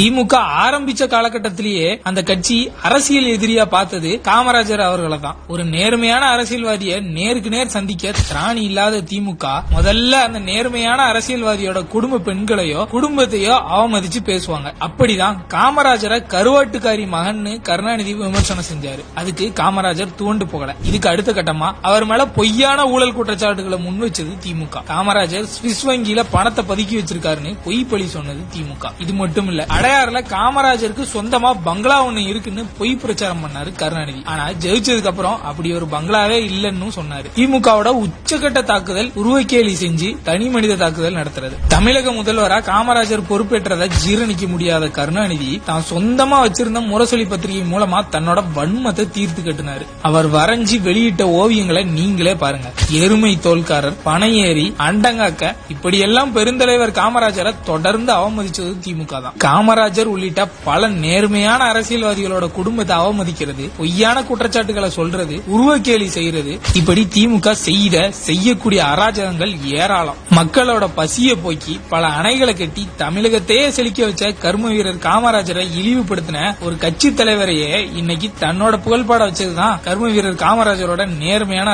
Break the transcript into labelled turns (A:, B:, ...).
A: திமுக ஆரம்பிச்ச காலகட்டத்திலேயே அந்த கட்சி அரசியல் எதிரியா பார்த்தது காமராஜர் அவர்களை தான் ஒரு நேர்மையான அரசியல்வாதியை நேருக்கு நேர் சந்திக்க திராணி இல்லாத திமுக முதல்ல அந்த நேர்மையான அரசியல்வாதியோட குடும்ப பெண்களையோ குடும்பத்தையோ அவமதிச்சு பேசுவாங்க. அப்படிதான் காமராஜரை கருவாட்டுக்காரி மகன்னு கருணாநிதி விமர்சனம் செஞ்சாரு. அதுக்கு காமராஜர் தூண்டு போகல. இதுக்கு அடுத்த கட்டமா அவர் மேல பொய்யான ஊழல் குற்றச்சாட்டுகளை முன் வச்சது திமுக. காமராஜர் சுவிஸ் வங்கியில பணத்தை பதுக்கி வச்சிருக்காருன்னு பொய் பழி சொன்னது திமுக. இது மட்டும் இல்ல அடையாறுல காமராஜருக்கு சொந்தமா பங்களா ஒண்ணு இருக்குன்னு பொய் பிரச்சாரம் பண்ணாரு கருணாநிதி. ஆனா ஜெயிச்சதுக்கு அப்புறம் அப்படி ஒரு பங்களாவே இல்லன்னு சொன்னாரு. திமுகவோட உச்சகட்ட தாக்குதல் உருவக்கேலி செஞ்சு தனி மனித தாக்குதல் நடத்துறது. தமிழக முதல்வரா காமராஜர் பொறுப்பேற்றதை ஜீரணிக்க முடியாத கருணாநிதி தான் சொந்தமா வச்சிருந்த முரசொலி பத்திரிகை மூலமா தன்னோட வன்மத்தை தீர்த்து கட்டினாரு. அவர் வரைஞ்சி வெளியிட்ட ஓவியங்களை நீங்களே பாருங்க. எருமை தோல்காரர் பனையேறி அண்டங்காக்க இப்படியெல்லாம் பெருந்தலைவர் காமராஜரை தொடர்ந்து அவமதிச்சது திமுக தான். காமராஜர் உள்ளிட்ட பல நேர்மையான அரசியல்வாதிகளோட குடும்பத்தை அவமதிக்கிறது பொய்யான குற்றச்சாட்டுகளை சொல்றது உருவக்கேலி செய்யறது இப்படி திமுக செய்த செய்யக்கூடிய அராஜகங்கள் ஏராளம். மக்களோட பசிய போக்கி பல அணைகளை கட்டி தமிழகத்தையே செழிக்க வச்ச கர்ம வீரர் காமராஜரை இழிவுபடுத்தின ஒரு கட்சி தலைவரையே இன்னைக்கு தன்னோட புகழ்பாட வச்சதுதான் கர்ம வீரர் காமராஜரோட நேர்மையான